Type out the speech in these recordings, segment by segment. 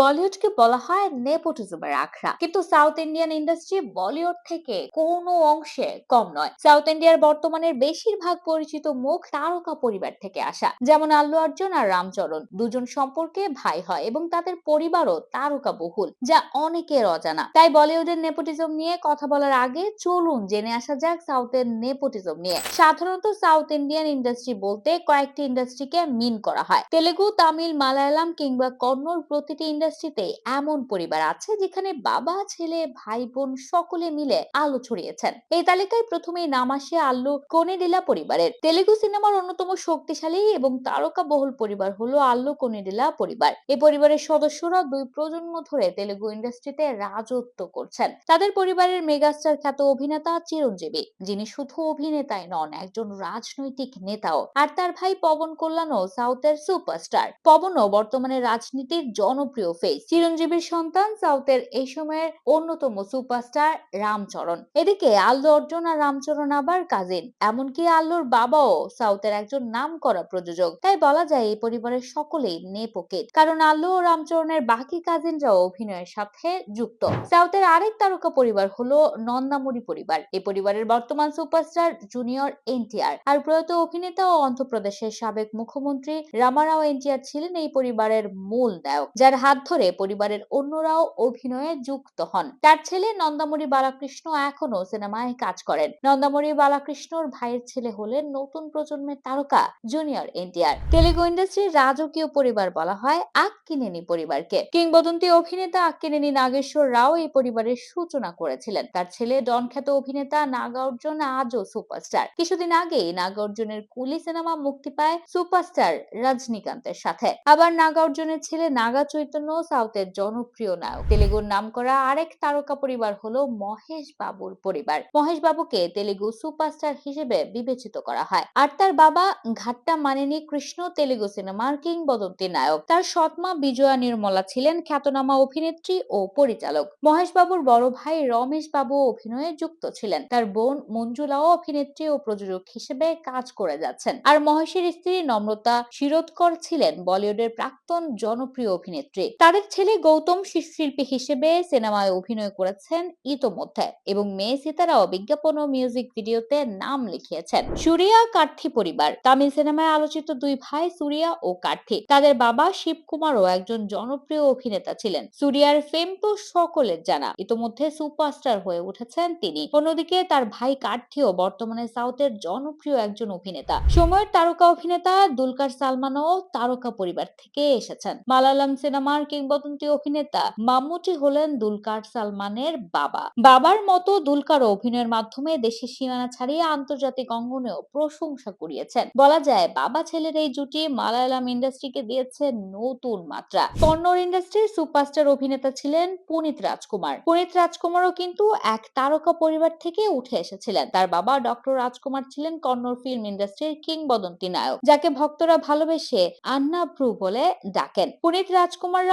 বলিউডকে বলা হয় নেপোটিজমের আখড়া। কিন্তু সাউথ ইন্ডিয়ান ইন্ডাস্ট্রি বলিউড থেকে কোনো অংশে কম নয়। সাউথ ইন্ডিয়ার বর্তমানের বেশিরভাগ পরিচিত মুখ তারকা পরিবার থেকে আসা। যেমন আল্লু অর্জুন আর রামচরণ দুজন সম্পর্কে ভাই হয় এবং তাদের পরিবারও তারকা বহুল যা অনেকের অজানা। তাই বলিউডের নেপোটিজম নিয়ে কথা বলার আগে চলুন জেনে আসা যাক সাউথের নেপোটিজম নিয়ে। সাধারণত সাউথ ইন্ডিয়ান ইন্ডাস্ট্রি বলতে কয়েকটি ইন্ডাস্ট্রিকে মিন করা হয়। তেলেগু, তামিল, মালায়ালাম কিংবা কন্নড় প্রতিটি ইন্ডাস্ট্রিতে এমন পরিবার আছে যেখানে বাবা, ছেলে ভাই বোন সকলে মিলে আলো ছড়িয়েছেন। এই তালিকায় প্রথমেই নাম আসে আল্লু কোনেডিলা পরিবারের। তেলেগু সিনেমার অন্যতম শক্তিশালী এবং তারকা বহুল পরিবার হলো আল্লু কোনেডিলা পরিবার। এই পরিবারের সদস্যরা দুই প্রজন্ম ধরে তেলেগু ইন্ডাস্ট্রিতে রাজত্ব করছেন। তাদের পরিবারের মেগাস্টার খ্যাত অভিনেতা চিরঞ্জীবী, যিনি শুধু অভিনেতাই নন, একজন রাজনৈতিক নেতাও। আর তার ভাই পবন কল্যাণও সাউথের সুপারস্টার। পবনও বর্তমানে রাজনীতির জনপ্রিয় ফেস চিরঞ্জীবীর সন্তান, সাউথের এই সময়ের অন্যতম সুপারস্টার রামচরণ। এদিকে আল্লু অর্জুন আর রামচরণ আবার কাজিন এমনকি আল্লুর বাবাও সাউথের একজন নাম করা প্রযোজক। তাই বলা যায় এই পরিবারের সকলেই নেপোকেট কারণ আল্লু ও রামচরণের বাকি কাজিনরাও অভিনয়ের সাথে যুক্ত। সাউথের আরেক তারকা পরিবার হলো নন্দামুড়ি পরিবার। এই পরিবারের বর্তমান সুপারস্টার জুনিয়র এনটিআর। আর প্রয়াত অভিনেতা ও অন্ধ্রপ্রদেশের সাবেক মুখ্যমন্ত্রী রামারাও এনটিআর ছিলেন এই পরিবারের মূল নায়ক। যার হাত ধরে পরিবারের অন্যরাও অভিনয়ে যুক্ত হন। তার ছেলে নন্দামণি বালাকৃষ্ণ এখনও সিনেমায় কাজ করেন। নন্দামণি বালাকৃষ্ণর ভাইয়ের ছেলে হলেন নতুন প্রজন্মের তারকা জুনিয়র এনটিআর। তেলেগু ইন্ডাস্ট্রির রাজকীয় পরিবার বলা হয় আক্কিনেনি পরিবারকে। কিংবদন্তি অভিনেতা আক্কিনেনি নাগেশ্বর রাও এই পরিবারের সূচনা করেছিলেন। তার ছেলে ডন খ্যাত অভিনেতা নাগা অর্জুন আজও সুপারস্টার। কিছুদিন আগেই নাগার্জুনের কুলি সিনেমা মুক্তি পায় সুপারস্টার রজনীকান্তের সাথে। আবার নাগা অর্জুনের ছেলে নাগা চৈতন্য সাউথের জনপ্রিয় নায়ক। তেলেগুর নাম করা আরেক তারকা পরিবার হলো মহেশ বাবুর পরিবার। মহেশ বাবুকে তেলেগু সুপারস্টার হিসেবে বিবেচিত করা হয়। আর তার বাবা ঘাট্টা মানিনী কৃষ্ণ তেলেগু সিনেমার কিংবদন্তি নায়ক। তার সৎমা বিজয়া নির্মলা ছিলেন খ্যাতনামা অভিনেত্রী ও পরিচালক। মহেশ বাবুর বড় ভাই রমেশ বাবু অভিনয়ে যুক্ত ছিলেন। তার বোন মঞ্জুলাও অভিনেত্রী ও প্রযোজক হিসেবে কাজ করে যাচ্ছেন। আর মহেশের স্ত্রী নম্রতা শিরোদকর ছিলেন বলিউডের প্রাক্তন জনপ্রিয় অভিনেত্রী। তাদের ছেলে গৌতম শিল্পী হিসেবে সিনেমায় অভিনয় করেছেন ইতোমধ্যে এবং মেয়ে সিতারাও বিজ্ঞাপন ও মিউজিক ভিডিওতে নাম লিখিয়েছেন। সুরিয়া কার্থি পরিবার, তামিল সিনেমায় আলোচিত দুই ভাই সুরিয়া ও কার্থি। তাদের বাবা শিবকুমারও একজন জনপ্রিয় অভিনেতা ছিলেন। সুরিয়ার ফেম তো সকলের জানা। ইতোমধ্যে সুপারস্টার হয়ে উঠেছেন তিনি। অন্যদিকে তার ভাই কার্থিও বর্তমানে সাউথের জনপ্রিয় একজন অভিনেতা। সময়ের তারকা অভিনেতা দুলকার সালমানও তারকা পরিবার থেকে এসেছেন। মালায়ালাম সিনেমার কিংবদন্তি অভিনেতা মাম্মুটি হলেন দুলকার সালমানের বাবা। বাবার মতো দুলকার অভিনয়ের মাধ্যমে দেশের সীমানা ছাড়িয়ে আন্তর্জাতিক অঙ্গনেও প্রশংসা কুড়িয়েছেন। বলা যায়, বাবা ছেলের এই জুটি মালায়ালাম ইন্ডাস্ট্রিকে দিয়েছে নতুন মাত্রা। কন্নড় ইন্ডাস্ট্রির সুপারস্টার অভিনেতা ছিলেন পুনিত রাজকুমার। পুনিত রাজকুমারও কিন্তু এক তারকা পরিবার থেকে উঠে এসেছিলেন। তার বাবা ডক্টর রাজকুমার ছিলেন কন্নড় ফিল্ম ইন্ডাস্ট্রির কিংবদন্তি নায়ক, যাকে ভক্তরা ভালোবেসে আন্না ভ্রু বলে ডাকেন। পুনিত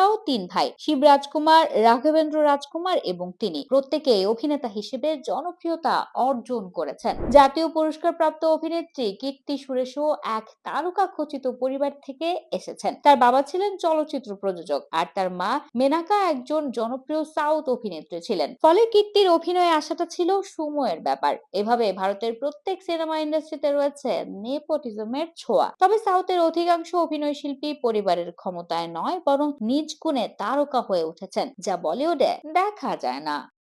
রাজকুমাররাও তিন ভাই, শিব রাজকুমার, রাঘবেন্দ্র রাজকুমার এবং তিনি। প্রত্যেকে অভিনেতা হিসেবে জনপ্রিয়তা অর্জন করেছেন। জাতীয় পুরস্কার প্রাপ্ত অভিনেত্রী কীর্তি সুরেশও এক তারকা খচিত পরিবার থেকে এসেছেন। তার বাবা ছিলেন চলচ্চিত্র প্রযোজক আর তার মা মেনাকা একজন জনপ্রিয় সাউথ অভিনেত্রী ছিলেন। ফলে কীর্তির অভিনয়ে আসাটা ছিল সময়ের ব্যাপার। এভাবে ভারতের প্রত্যেক সিনেমা ইন্ডাস্ট্রিতে রয়েছে নেপোটিজমের ছোঁয়া। তবে সাউথের অধিকাংশ অভিনয় শিল্পী পরিবারের ক্ষমতায় নয়, বরং নিজ গুণে তারকা হয়ে উঠেছেন যা বলিউডে দেখা যায় না।